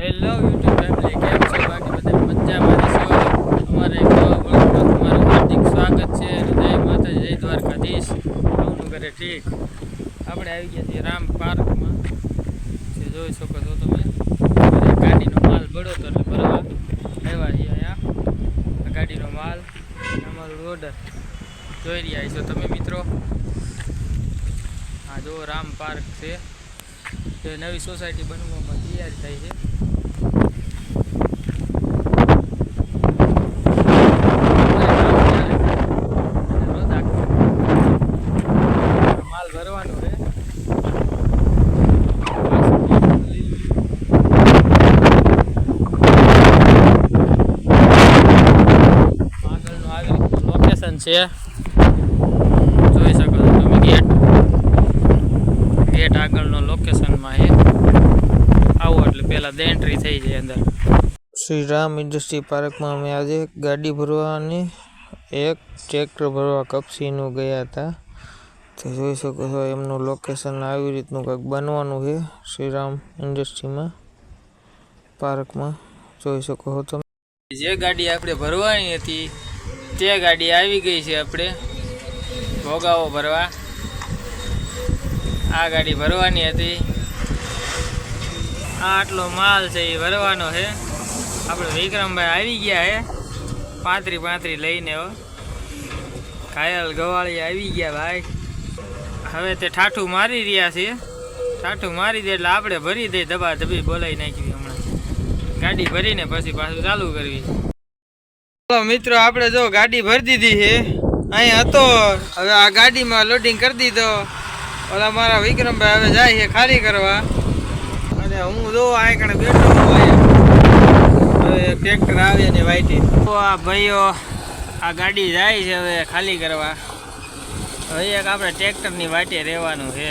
Hello YouTube family કેમ છો? બાકી બધા મજામાં છો? અમારે તમારું હાર્દિક સ્વાગત છે અને જય માતાજી, જય દ્વારકાધીશ. આવનું ઘરે ઠીક. આપણે આવી ગયા છીએ રામ પાર્કમાં. જે જોઈ શકો છો તમે. ગાડીનો માલ બળો તો એટલે ભરવા આવ્યા છીએ આ ગાડીનો માલ અમારું ઓર્ડર જોઈ રહ્યા છો તમે મિત્રો? આ જો રામ પાર્ક છે. જે નવી સોસાયટી બનવામાં તૈયાર થાય છે. છે આગળનું આવી રીતનું લોકેશન છે જોઈ શકો છો તમે ગેટ ગેટ આગળનો લોકેશનમાં છે આવો એટલે પહેલાં દે એન્ટ્રી થઈ જાય અંદર. શ્રી રામ ઇન્ડસ્ટ્રી પાર્કમાં અમે આજે ગાડી ભરવાની એક ટ્રેક્ટર ભરવા કપસીનું ગયા હતા. તો જોઈ શકો છો એમનું લોકેશન આવી રીતનું કંઈક બનવાનું છે શ્રીરામ ઇન્ડસ્ટ્રીમાં પાર્કમાં. જોઈ શકો છો તમે. જે ગાડી આપણે ભરવાની હતી તે ગાડી આવી ગઈ છે આપણે. ભોગાવો ભરવા. આ ગાડી ભરવાની હતી. આટલો માલ છે એ ભરવાનો છે. આપણે વિક્રમભાઈ આવી ગયા છે. પાંત્રી પાંત્રી લઈને હો. ઘાયલ ગવાળી આવી ગયા ભાઈ. હવે તે ઠાઠું મારી રહ્યા છે. ઠાઠું મારી દે એટલે આપણે ભરી દઈ દબા દબી બોલાવી નાખી હમણાં. ગાડી ભરીને પછી પાછું ચાલુ કરવી ચાલો મિત્રો, આપણે જો ગાડી ભરી દીધી છે. અહીં હતો. હવે આ ગાડીમાં લોડિંગ કરી દીધો. ઓલા મારા વિક્રમભાઈ હવે જાય છે ખાલી કરવા. અને હું જો આ બેઠો હવે ટ્રેક્ટર આવે ને વાઈટી તો આ ભાઈઓ, આ ગાડી જાય છે હવે ખાલી કરવા. હવે એક આપણે ટ્રેક્ટરની વાટે રહેવાનું છે.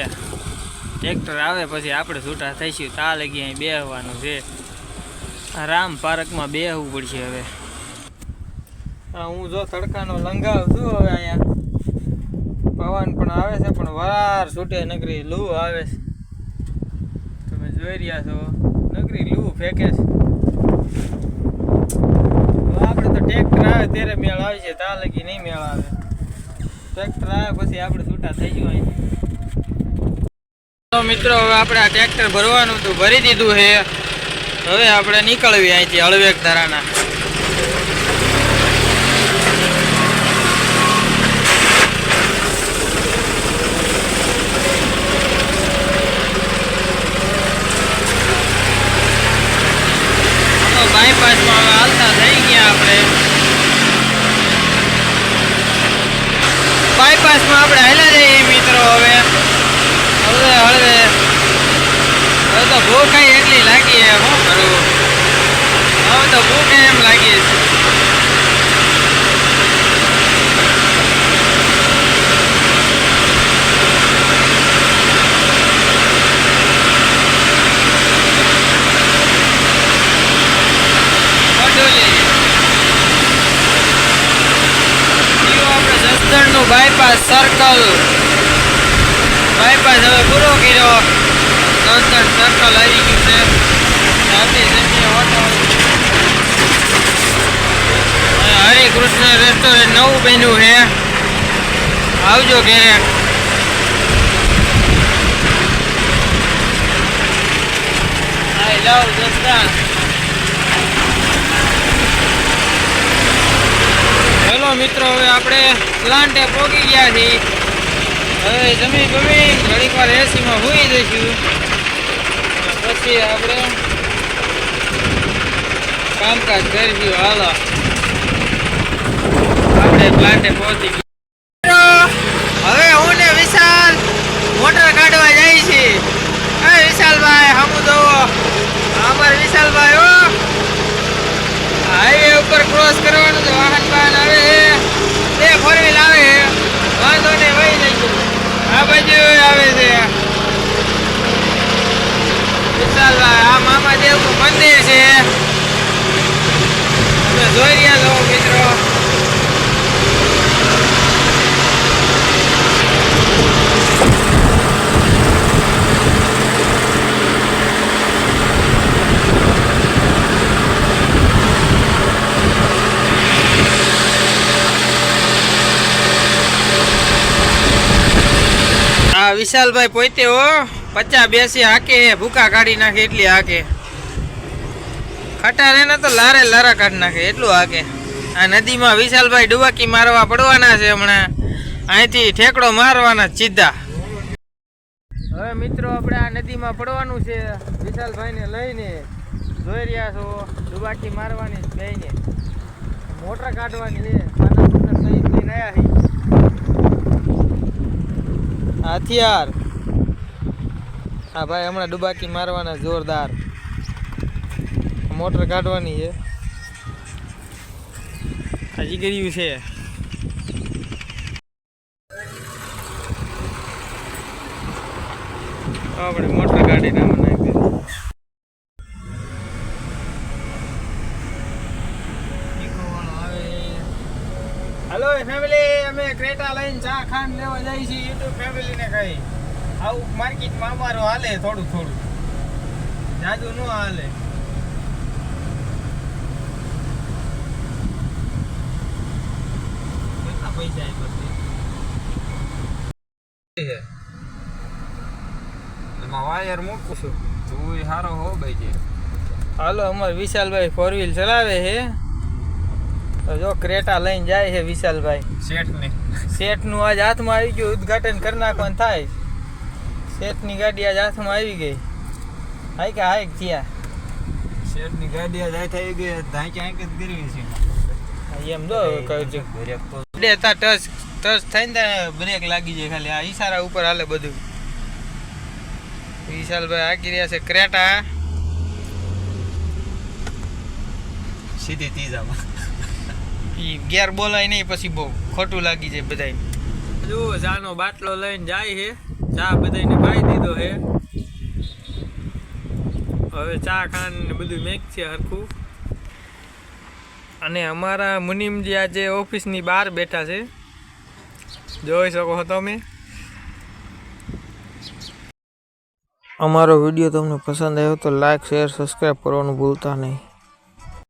ટ્રેક્ટર આવે પછી આપણે છૂટા થઈશું તા લગી અહીં બેહવાનું છે. રામ પાર્કમાં બેહવું પડશે હવે. હું જો તડકાનો લંગાવ છું હવે અહીંયા. પવન પણ આવે છે, પણ વાર છૂટે નગરી લૂ આવે છે. તમે જોઈ રહ્યા છો, નગરી લૂ ફેંકે છે. આપણે તો ટ્રેક્ટર આવે ત્યારે મેળ આવે છે, તા લગી નહીં મેળ આવે. ટ્રેક્ટર આવે પછી આપણે છૂટા થઈ ગયો અહીં મિત્રો, હવે આપણે આ ટ્રેક્ટર ભરવાનું હતું, ભરી દીધું છે. હવે આપણે નીકળવી અહીંથી હળવેક ધારાના બાયપાસમાં હવે હાલતા થઈ ગયા આપણે બાયપાસમાં આપણે હાલ્યા જઈએ મિત્રો હવે. હળવે હળવે હવે તો ભૂખ એટલી લાગી છે શું કરવું હવે તો ભૂખ એમ લાગી. બાયપાસ સર્કલ બાયપાસ હવે પૂરો કર્યો જસદણ સર્કલ આવી ગયું છે સાથે જમીએ હોટલ હરે કૃષ્ણ રેસ્ટોરન્ટ નવું બન્યું છે આવજો ઘેરે આઈ લવ જસદણ મિત્રો, હવે આપણે પ્લાન્ટે પહોંચી ગયા છીએ. હવે જમી બમી ઘડીક વાર એસીમાં હોઈ જઈશું. પછી આપણે કામકાજ કરીશું હાલો. આપણે પ્લાન્ટે પહોંચી મંદિર છે. તમે જોઈ રહ્યા છો, મિત્રો. વિશાલભાઈ પોતે હો. પચા બેસી હાકે ભૂકા કાઢી નાખે, એટલી હાકે. ખટાર એને તો લારે લારા કાઢી નાખે, એટલું આગે આ નદીમાં વિશાલભાઈ ડુબાકી મારવા પડવાના છે હમણાં. અહીંથી ઠેકડો મારવાના સીધા. હવે મિત્રો, આપણે આ નદીમાં પડવાનું છે. વિશાલભાઈને લઈને જોઈ રહ્યા છો, ડુબાકી મારવાની બેને મોટર કાઢવાની લઈને છે. હથિયાર. હા ભાઈ, હમણાં ડુબાકી મારવાના જોરદાર. મોટર કાઢવાની છે. હજી કર્યું છે. આપણે મોટર કાઢીને મને હાલો ફેમિલી અમે ક્રેટા લઈને ચા ખાંડ લેવા જઈએ છીએ યુટ્યુબ ફેમિલીને કહી આવું માર્કેટમાં અમારું હાલે થોડું થોડું. જાજુ ન હાલે. કેટલા પૈસા આપ્યા એમાં વાયર મૂકું છું તું સારો હો ભાઈ છે હાલો અમાર વિશાલભાઈ ફોર વ્હીલ ચલાવે છે. તો જો ક્રેટા લઈને જાય છે વિશાલભાઈ. શેઠ ને શેઠનું આજ હાથમાં આવી ગયું ઉદઘાટન કરી નાખવાનું થાય. શેઠની ગાડી આજ હાથમાં આવી ગઈ. હાઈ કે હાઈક થયા. શેઠની ગાડી આજ હાથ આવી ગઈ ધાંચે આંક જ કરવી છે. એમ જો કહ્યું છું. બ્રેક તો તા ટચ ટચ થઈને ત્યાં બ્રેક લાગી જાય ખાલી. આ ઈશારા ઉપર હાલે બધું. વિશાલભાઈ હાકી રહ્યા છે. ક્રેટા. સીધી ત્રીજામાં. ઈ ગેર બોલાય નહીં પછી બહુ ખોટું લાગી જાય બધાય. જો ચાનો બાટલો લઈને જાય છે ચા બધાને પાઈ દીધો છે હવે ચા ખાન બધું મેક છે હરખું. અને અમારા મુનિમજી આજે ઓફિસની બહાર બેઠા છે. જોઈ શકો તમે. અમારો વીડિયો તમને પસંદ આવ્યો તો લાઈક શેર સબસ્ક્રાઈબ કરવાનું ભૂલતા નહીં.